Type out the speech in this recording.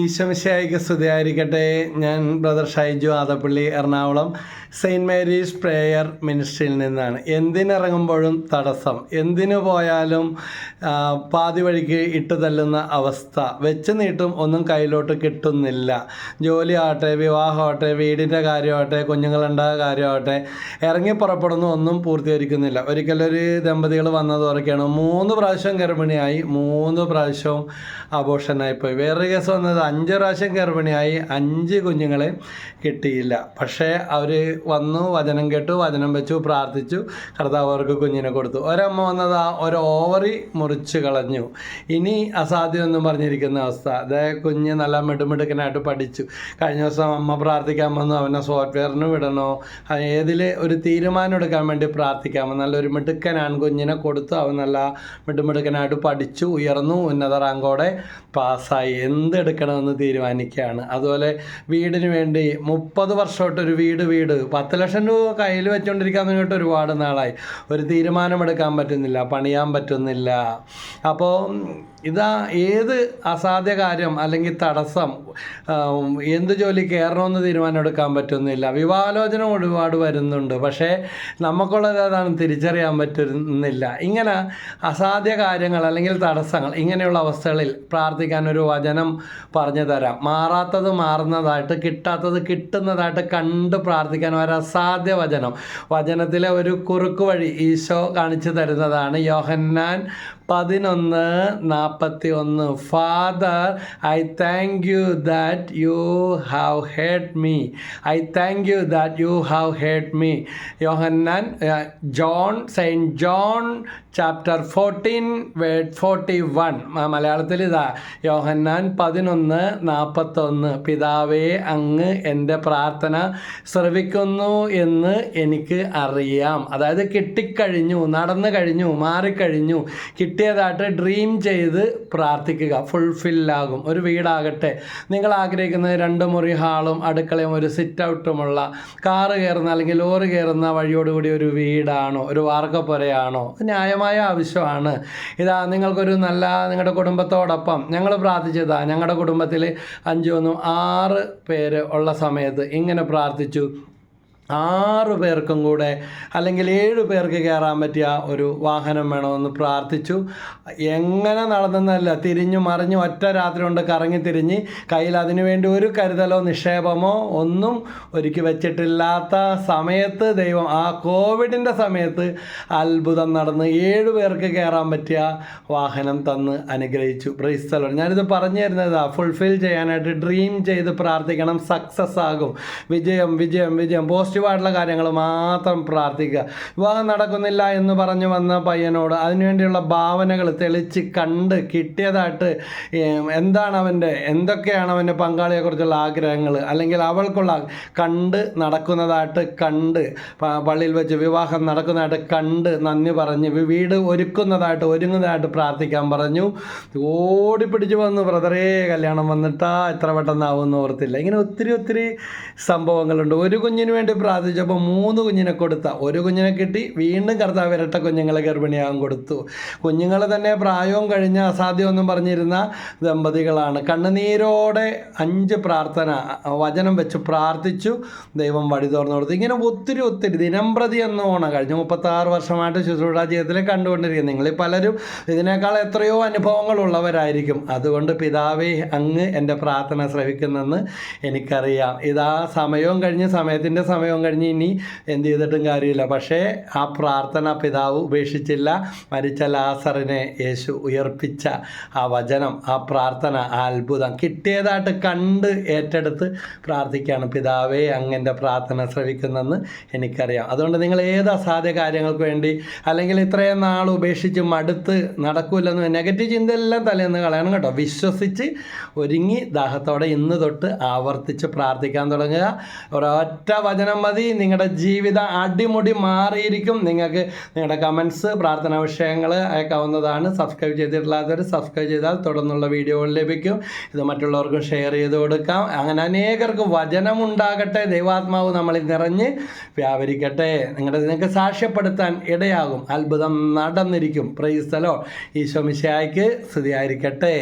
ഈശോമിശായിക്ക് സ്തുതിയായിരിക്കട്ടെ. ഞാൻ brother Shaiju Adappally Ernakulam saint Mary's prayer മിനിസ്ട്രിയിൽ നിന്നാണ്. എന്തിനിറങ്ങുമ്പോഴും തടസ്സം എന്തിനു പോയാലും പാതി വഴിക്ക് ഇട്ട് തല്ലുന്ന അവസ്ഥ വെച്ച് നീട്ടും ഒന്നും കയ്യിലോട്ട് കിട്ടുന്നില്ല. ജോലി ആവട്ടെ വിവാഹമാവട്ടെ വീടിന്റെ കാര്യമാവട്ടെ കുഞ്ഞുങ്ങളുണ്ടായ കാര്യമാവട്ടെ ഇറങ്ങി പുറപ്പെടുന്നു ഒന്നും പൂർത്തീകരിക്കുന്നില്ല. ഒരിക്കലൊരു ദമ്പതികൾ വന്നത് മൂന്ന് പ്രാവശ്യം ഗർഭിണിയായി മൂന്ന് പ്രാവശ്യവും അബോഷനായി പോയി വേറൊരു കേസ് വന്നത് അഞ്ച് പ്രാവശ്യം ഗർഭിണിയായി അഞ്ച് കുഞ്ഞുങ്ങളെ കിട്ടിയില്ല. പക്ഷേ അവർ വന്നു വചനം കേട്ടു വചനം വെച്ചു പ്രാർത്ഥിച്ചു. കർത്താവ് അവർക്ക് കുഞ്ഞിനെ കൊടുത്തു. ഒരമ്മ വന്നത് ആ ഒരു ഓവറി മുറിച്ച് കളഞ്ഞു. ഇനി അസാധ്യം എന്നും പറഞ്ഞിരിക്കുന്ന അവസ്ഥ. അതേ കുഞ്ഞ് നല്ല മിടുമിടുക്കനായിട്ട് പഠിച്ചു. കഴിഞ്ഞ ദിവസം അമ്മ പ്രാർത്ഥിക്കാൻ വന്നു. അവനെ സോഫ്റ്റ്വെയറിന് വിടണോ? ഏതിൽ ഒരു തീരുമാനം എടുക്കാൻ വേണ്ടി പ്രാർത്ഥിക്കാമോ നല്ലൊരു മിടുക്കനാണ് കുഞ്ഞിനെ കൊടുത്തു. അവൻ നല്ല മിടുമിടുക്കനായിട്ട് പഠിച്ചു ഉയർന്നു ഉന്നത റാങ്കോടെ പാസ്സായി. എന്തെടുക്കണമെന്ന് തീരുമാനിക്കുകയാണ്. അതുപോലെ വീടിന് വേണ്ടി മുപ്പത് വർഷമായിട്ട് ഒരു വീട് വീട്. പത്ത് ലക്ഷം രൂപ കയ്യിൽ വെച്ചുകൊണ്ടിരിക്കാൻ തുടങ്ങിയിട്ട് ഒരുപാട് നാളായി. ഒരു തീരുമാനമെടുക്കാൻ പറ്റുന്നില്ല പണിയാൻ പറ്റുന്നില്ല. അപ്പോൾ ഇതാ ഏത് അസാധ്യ കാര്യം അല്ലെങ്കിൽ തടസ്സം എന്ത് ജോലി കയറണമെന്ന് തീരുമാനം എടുക്കാൻ പറ്റുന്നില്ല. വിവാഹാലോചന ഒരുപാട് വരുന്നുണ്ട്. പക്ഷേ നമുക്കുള്ളത് അതാണ് തിരിച്ചറിയാൻ പറ്റുന്നില്ല. ഇങ്ങനെ അസാധ്യ കാര്യങ്ങൾ അല്ലെങ്കിൽ തടസ്സങ്ങൾ ഇങ്ങനെയുള്ള അവസ്ഥകളിൽ പ്രാർത്ഥിക്കാൻ ഒരു വചനം പറഞ്ഞു തരാം മാറാത്തത് മാറുന്നതായിട്ട് കിട്ടാത്തത് കിട്ടുന്നതായിട്ട് കണ്ട് പ്രാർത്ഥിക്കാൻ ഒരു അസാധ്യ വചനം. വചനത്തിലെ ഒരു കുറുക്ക് വഴി ഈശോ കാണിച്ചു തരുന്നതാണ് യോഹന്നാൻ പതിനൊന്ന് നാൽപ്പത്തി ഒന്ന് father I thank you that you have heard me I thank you that you have heard me Yohannan John saint John chapter fourteen word forty one. മലയാളത്തിൽ ഇതാ. യോഹന്നാൻ പതിനൊന്ന് നാൽപ്പത്തൊന്ന് പിതാവേ അങ്ങ് എന്റെ പ്രാർത്ഥന ശ്രവിക്കുന്നു എന്ന് എനിക്ക് അറിയാം. അതായത് കിട്ടിക്കഴിഞ്ഞു നടന്നു കഴിഞ്ഞു മാറിക്കഴിഞ്ഞു കിട്ടിയതായിട്ട് ഡ്രീം ചെയ്ത് പ്രാർത്ഥിക്കുക. ഫുൾഫില്ലാകും ഒരു വീടാകട്ടെ. നിങ്ങൾ ആഗ്രഹിക്കുന്ന രണ്ട് മുറി ഹാളും അടുക്കളയും ഒരു സിറ്റ് ഔട്ടുമുള്ള കാറ് കയറുന്ന അല്ലെങ്കിൽ ലോറി കയറുന്ന വഴിയോടുകൂടി ഒരു വീടാണോ? ഒരു വാർക്കപ്പുരയാണോ ന്യായമായ ആവശ്യമാണ്. ഇതാ നിങ്ങൾക്കൊരു നല്ല നിങ്ങളുടെ കുടുംബത്തോടൊപ്പം ഞങ്ങൾ പ്രാർത്ഥിച്ചതാ. ഞങ്ങളുടെ കുടുംബത്തിൽ അഞ്ചൊന്നും ആറ് പേര് ഉള്ള സമയത്ത് ഇങ്ങനെ പ്രാർത്ഥിച്ചു. ആറ് പേർക്കും കൂടെ അല്ലെങ്കിൽ ഏഴ് പേർക്ക് കയറാൻ പറ്റിയ ഒരു വാഹനം വേണമെന്ന് പ്രാർത്ഥിച്ചു. എങ്ങനെ നടന്നെന്നല്ല തിരിഞ്ഞു മറിഞ്ഞു ഒറ്റ രാത്രി കൊണ്ട് കറങ്ങി തിരിഞ്ഞ് കയ്യിൽ അതിനുവേണ്ടി ഒരു കരുതലോ നിക്ഷേപമോ ഒന്നും ഒരുക്കി വെച്ചിട്ടില്ലാത്ത സമയത്ത് ദൈവം ആ കോവിഡിന്റെ സമയത്ത് അത്ഭുതം നടന്ന് ഏഴ് പേർക്ക് കയറാൻ പറ്റിയ വാഹനം തന്ന് അനുഗ്രഹിച്ചു. പ്രൈസ്തലോ ഞാനിത് പറഞ്ഞു തരുന്നത് ഫുൾഫിൽ ചെയ്യാനായിട്ട് ഡ്രീം ചെയ്ത് പ്രാർത്ഥിക്കണം. സക്സസ് ആകും. വിജയം വിജയം വിജയം. പോസിറ്റീവായിട്ടുള്ള കാര്യങ്ങൾ മാത്രം പ്രാർത്ഥിക്കുക. വിവാഹം നടക്കുന്നില്ല എന്ന് പറഞ്ഞു വന്ന പയ്യനോട് അതിനുവേണ്ടിയുള്ള ഭാവനകൾ തെളിച്ച് കണ്ട് കിട്ടിയതായിട്ട് എന്താണ് അവന്റെ എന്തൊക്കെയാണ് അവന്റെ പങ്കാളിയെക്കുറിച്ചുള്ള ആഗ്രഹങ്ങൾ? അല്ലെങ്കിൽ അവൾക്കുള്ള കണ്ട് നടക്കുന്നതായിട്ട് കണ്ട് പള്ളിയിൽ വെച്ച് വിവാഹം നടക്കുന്നതായിട്ട് കണ്ട് നന്ദി പറഞ്ഞ് വീട് ഒരുക്കുന്നതായിട്ട് ഒരുങ്ങുന്നതായിട്ട് പ്രാർത്ഥിക്കാൻ പറഞ്ഞു. ഓടിപ്പിടിച്ച് വന്നു ബ്രദറേ കല്യാണം വന്നിട്ടാ എത്ര പെട്ടെന്നാവുമെന്ന് ഓർത്തില്ല. ഇങ്ങനെ ഒത്തിരി ഒത്തിരി സംഭവങ്ങളുണ്ട്. ഒരു കുഞ്ഞിന് വേണ്ടി പ്രാർത്ഥിച്ചപ്പോൾ മൂന്ന് കുഞ്ഞിനെ കൊടുത്ത. ഒരു കുഞ്ഞിനെ കിട്ടി വീണ്ടും കർത്താവ് ഇരട്ട കുഞ്ഞുങ്ങളെ ഗർഭിണിയാകാൻ കൊടുത്തു. കുഞ്ഞുങ്ങൾ തന്നെ പ്രായവും കഴിഞ്ഞ അസാധ്യമൊന്നും പറഞ്ഞിരുന്ന ദമ്പതികളാണ്. കണ്ണുനീരോടെ അഞ്ച് പ്രാർത്ഥന വചനം വെച്ച് പ്രാർത്ഥിച്ചു ദൈവം വഴി തുറന്നു കൊടുത്തു. ഇങ്ങനെ ഒത്തിരി ഒത്തിരി ദിനംപ്രതി പോണം കഴിഞ്ഞ. മുപ്പത്താറ് വർഷമായിട്ട് ശുശ്രൂഷ ജീവിതത്തിൽ കണ്ടുകൊണ്ടിരിക്കുന്നത് നിങ്ങളിൽ പലരും ഇതിനേക്കാൾ എത്രയോ അനുഭവങ്ങളുള്ളവരായിരിക്കും അതുകൊണ്ട് പിതാവേ അങ്ങ് എന്റെ പ്രാർത്ഥന ശ്രവിക്കുന്നെന്ന് എനിക്കറിയാം. ഇതാ സമയവും കഴിഞ്ഞ് സമയത്തിന്റെ സമയവും കഴിഞ്ഞ് ഇനി എന്ത് ചെയ്തിട്ടും കാര്യമില്ല. പക്ഷേ ആ പ്രാർത്ഥന പിതാവ് ഉപേക്ഷിച്ചില്ല. മരിച്ച ലാസറിനെ യേശു ഉയർപ്പിച്ച ആ വചനം ആ പ്രാർത്ഥന ആ അത്ഭുതം കിട്ടിയതായിട്ട് കണ്ട് ഏറ്റെടുത്ത് പ്രാർത്ഥിക്കുകയാണ് പിതാവേ അങ്ങന്റെ പ്രാർത്ഥന ശ്രവിക്കുന്നെന്ന് എനിക്കറിയാം. അതുകൊണ്ട് നിങ്ങൾ ഏത് അസാധ്യ കാര്യങ്ങൾക്ക് വേണ്ടി അല്ലെങ്കിൽ ഇത്രയും നാൾ ഉപേക്ഷിച്ച് മടുത്ത് നടക്കൂലെന്ന് നെഗറ്റീവ് ചിന്തയെല്ലാം തലേന്ന് കളയണം കേട്ടോ. വിശ്വസിച്ച് ഒരുങ്ങി ദാഹത്തോടെ ഇന്ന് തൊട്ട് ആവർത്തിച്ച് പ്രാർത്ഥിക്കാൻ തുടങ്ങുക. ഒരൊറ്റ വചനം മതി നിങ്ങളുടെ ജീവിത അടിമുടി മാറിയിരിക്കും. നിങ്ങൾക്ക് നിങ്ങളുടെ കമൻസ് പ്രാർത്ഥനാ വിഷയങ്ങൾ അയക്കാവുന്നതാണ്. സബ്സ്ക്രൈബ് ചെയ്തിട്ടില്ലാത്തവർ സബ്സ്ക്രൈബ് ചെയ്താൽ തുടർന്നുള്ള വീഡിയോകൾ ലഭിക്കും. ഇത് മറ്റുള്ളവർക്കും ഷെയർ ചെയ്ത് കൊടുക്കാം. അങ്ങനെ അനേകർക്ക് വചനമുണ്ടാകട്ടെ. ദൈവാത്മാവ് നമ്മളിൽ നിറഞ്ഞ് വ്യാപരിക്കട്ടെ. നിങ്ങളുടെ നിങ്ങൾക്ക് സാക്ഷ്യപ്പെടുത്താൻ ഇടയാകും. അത്ഭുതം നടന്നിരിക്കും. പ്രൈസ്തലോ ഈശോ മിശിഹായ്ക്ക് സ്തുതിയായിരിക്കട്ടെ.